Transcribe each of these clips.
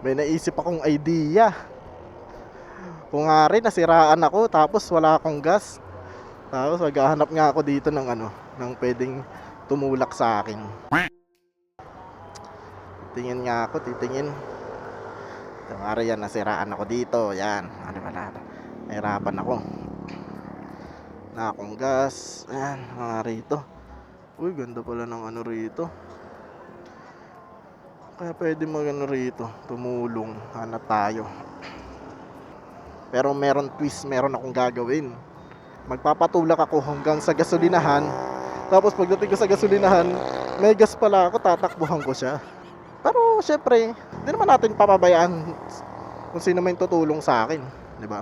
may naisip akong idea. Kung nga rin, nasiraan ako, tapos wala akong gas. Tapos maghahanap nga ako dito ng ano, ng pwedeng tumulak sa akin. Tingin nga ako, titingin. Ito nga rin yan, nasiraan ako dito. Yan, ano pala, nahirapan ako. Na akong gas. Ayan, mga rito. Uy, ganda pala ng ano rito. Kaya pwede magano rito, tumulong, hanap tayo. Pero meron twist, meron akong gagawin. Magpapatulak ako hanggang sa gasolinahan. Tapos pagdating ko sa gasolinahan, may gas pala ako, tatakbuhan ko siya. Pero syempre, hindi naman natin papabayaan kung sino may tutulong sa akin, di ba?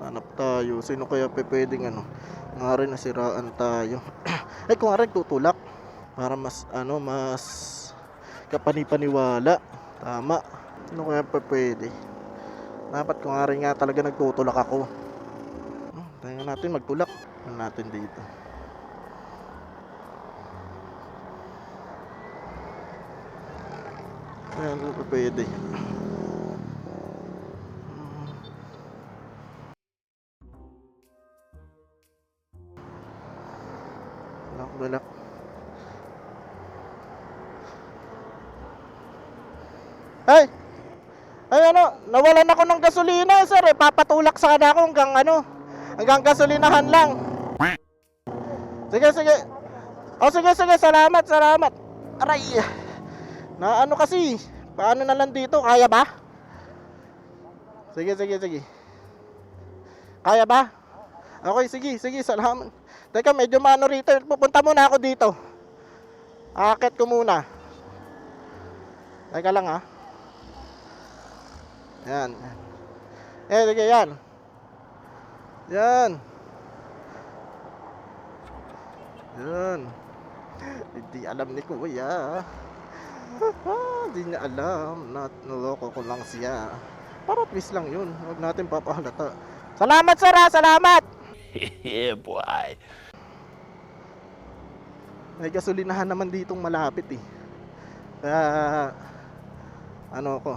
Hanap tayo, sino kaya pwedeng ano, nga rin nasiraan tayo. Ay kung rin tutulak, para mas ano, mas kapanipaniwala. Tama. Ano kaya pa pwede? Dapat kung nga nga talaga nagtutulak ako. Hmm, tayo natin magtulak. Ano natin dito? Ayan, ano pa pwede? Hmm. Balak, balak. Ay! Ay ano, nawalan ako ng gasolina, sir. Eh, papatulak sana ako hanggang ano, hanggang gasolinahan lang. Sige, sige. O sige, sige, salamat, salamat. Aray. Na ano kasi, paano na lang dito, kaya ba? Sige, sige, sige. Kaya ba? Okay, sige, sige, salamat. Teka, medyo mano rito. Pupunta muna ako dito. Akit ko muna. Teka lang ah. Yan. Eh, sige, yan. Yan. Yan. Hindi alam ni Kuya. Hindi niya alam. Not, naloko ko lang siya. Para twist lang yun. Huwag natin papahalata. Salamat, sir, ha? Salamat! yeah, boy. May gasolinahan naman ditong malapit eh. Kaya, ano ko,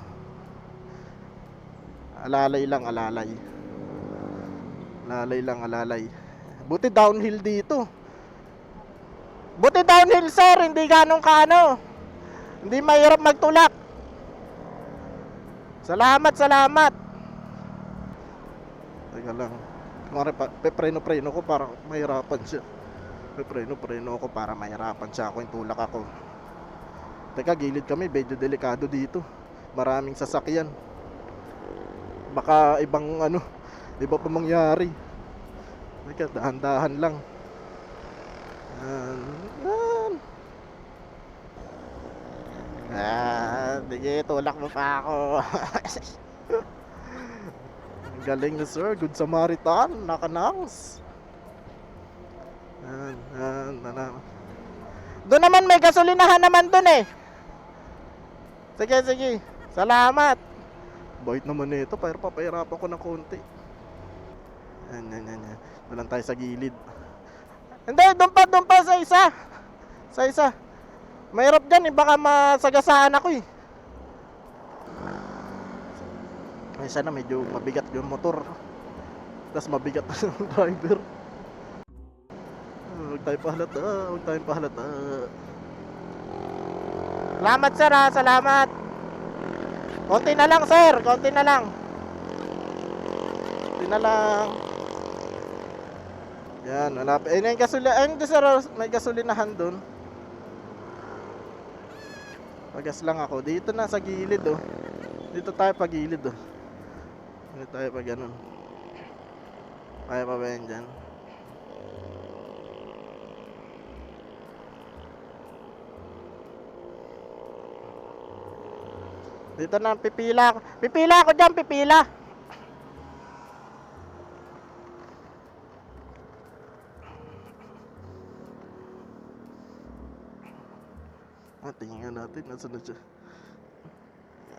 alalay lang, alalay. Alalay lang, alalay. Buti downhill dito. Buti downhill sir, hindi ganong kaano. Hindi mahirap magtulak. Salamat, salamat. Teka lang. Kumari pa, pepreno-preno ko para mahirapan siya. Pepreno-preno ko para mahirapan siya ako yung tulak ako. Teka, gilid kami, medyo delikado dito. Maraming sasakyan. Baka ibang ano, iba pa mangyari. Teka, dahan-dahan lang. Yan. Yan. Ah, sige, tulak mo pa ako. Galing na sir, good Samaritan, nakanangs. Yan, yan, yan. Doon naman may gasolinahan naman doon eh. Sige, sige. Salamat. Bait naman nito, pero papahirapan ko ng konti. Yan, yan, yan, yan. Doon lang tayo sa gilid. Hindi, doon pa, doon pa sa isa. Sa isa. Mahirap dyan eh, baka masagasaan ako eh. Ay, sana medyo mabigat yung motor. Tapos mabigat na yung driver. Ah, Huwag tayo pahalata, huwag tayong pahalata. Salamat sir ha, salamat. Konti na lang sir, konti na lang. Konti na lang. Yan, wala pa. Eh, yung gasolina, ayun sir, may gasolinahan doon. Pagas lang ako. Dito na sa gilid oh. Dito tayo pa gilid oh. Dito tayo pa ganun. Kaya pa ba yan dyan? Dito na, pipila. Pipila ako dyan, pipila. Ah, tingnan natin, nasa na siya.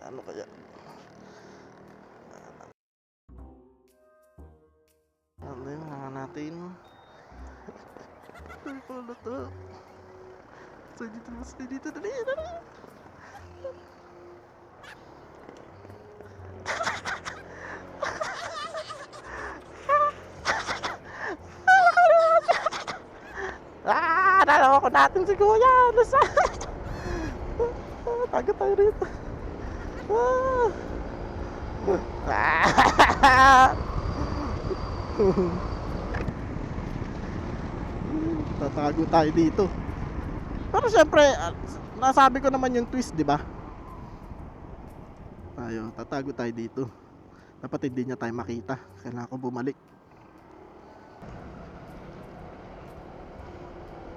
Ano kaya? Ano yun, nga natin. Ay, pala to. Sa dito, sa dito, dali, dali. Natin si Kuya. Nasa... Tago tayo rito. Tatago tayo dito. Pero syempre, ah, nasabi ko naman yung twist, di ba? Tayo, tatago tayo dito. Dapat hindi niya tayo makita. Kailangan ko bumalik.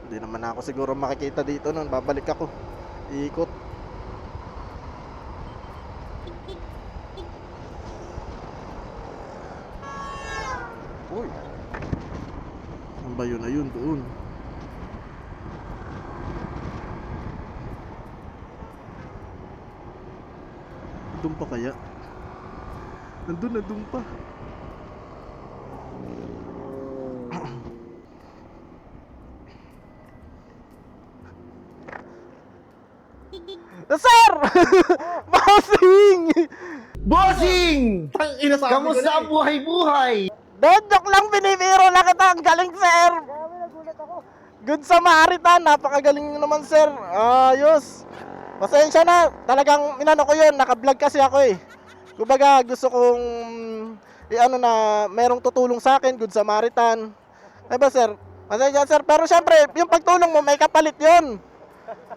Hindi naman ako siguro makikita dito nun. Babalik ako. Iikot. Uy. Saan ba yun? Ayun, doon. Doon pa kaya? Nandun na doon pa. Sir! Bossing! Bossing! Tang ina sa Kamusta ang buhay-buhay? Dad, joke lang binibiro lang kita. Ang galing, sir. Good Samaritan. Napakagaling nyo naman, sir. Ayos. Pasensya na. Talagang minano ko yun. Naka-vlog kasi ako eh. Kumbaga, gusto kong eh, ano na, merong tutulong sa akin. Good Samaritan. Ay ba, sir? Pasensya, sir. Pero syempre, yung pagtulong mo, may kapalit yun.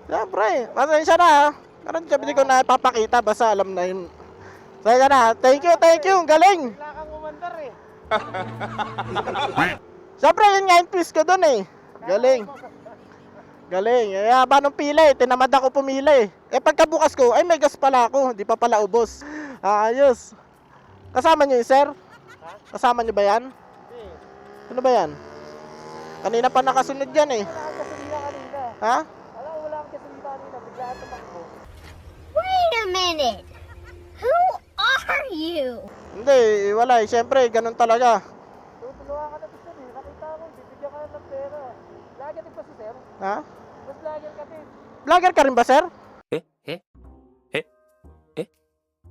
Siyempre, pasensya na ha. Pero hindi ko na ipapakita. Basta alam na yun. Pasensya na. ha. Thank you, thank you. Ang galing. Siyempre, yun nga yung twist ko dun eh. Galing. Galing. Eh, haba nung pila eh. Tinamad ako pumila eh. Eh, pagkabukas ko, ay may gas pala ako. Di pa pala ubos. Ayos. Kasama niyo yung sir? Kasama niyo ba yan? Ano ba yan? Kanina pa nakasunod yan eh. Ha? A minute. Who are you? Hindi, wala eh. Siyempre, ganun talaga. Tutulungan ka na to sir eh. Nakita mo, bibigyan ka na ng pera. Lager din ba si sir? Ha? Mas lager ka din. Vlogger ka rin ba, sir? Eh? Eh? Eh? Eh?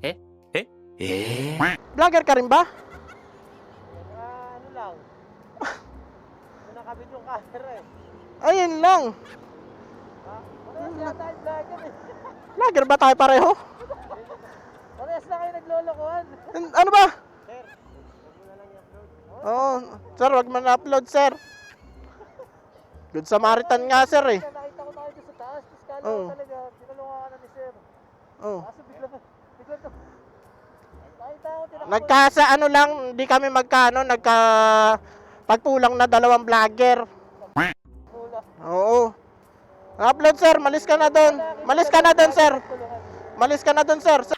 Eh? Eh? Eh? Vlogger ka rin ba? Ah, ano lang. Nakabit yung camera eh. Ayun lang. Parehas yata yung lager eh. Vlogger ba tayo pareho? Parehas na kayo naglolokohan. An- Ano ba? Sir, huwag mo na lang i-upload. Oo. sir, wag man upload, sir. Good Samaritan nga, sir eh. Nakita ko tayo sa taas. Tapos kala Oo. ko talaga, tinulungan ka na ni sir. Oh. Kaso bigla, bigla to. Nakita ko, tinakbo. Nagkasa ano lang, hindi kami magkano, nagka pagpulang na dalawang vlogger. Pula. Oo. Upload sir, malis ka na doon. Malis ka na doon sir. Malis ka na doon sir.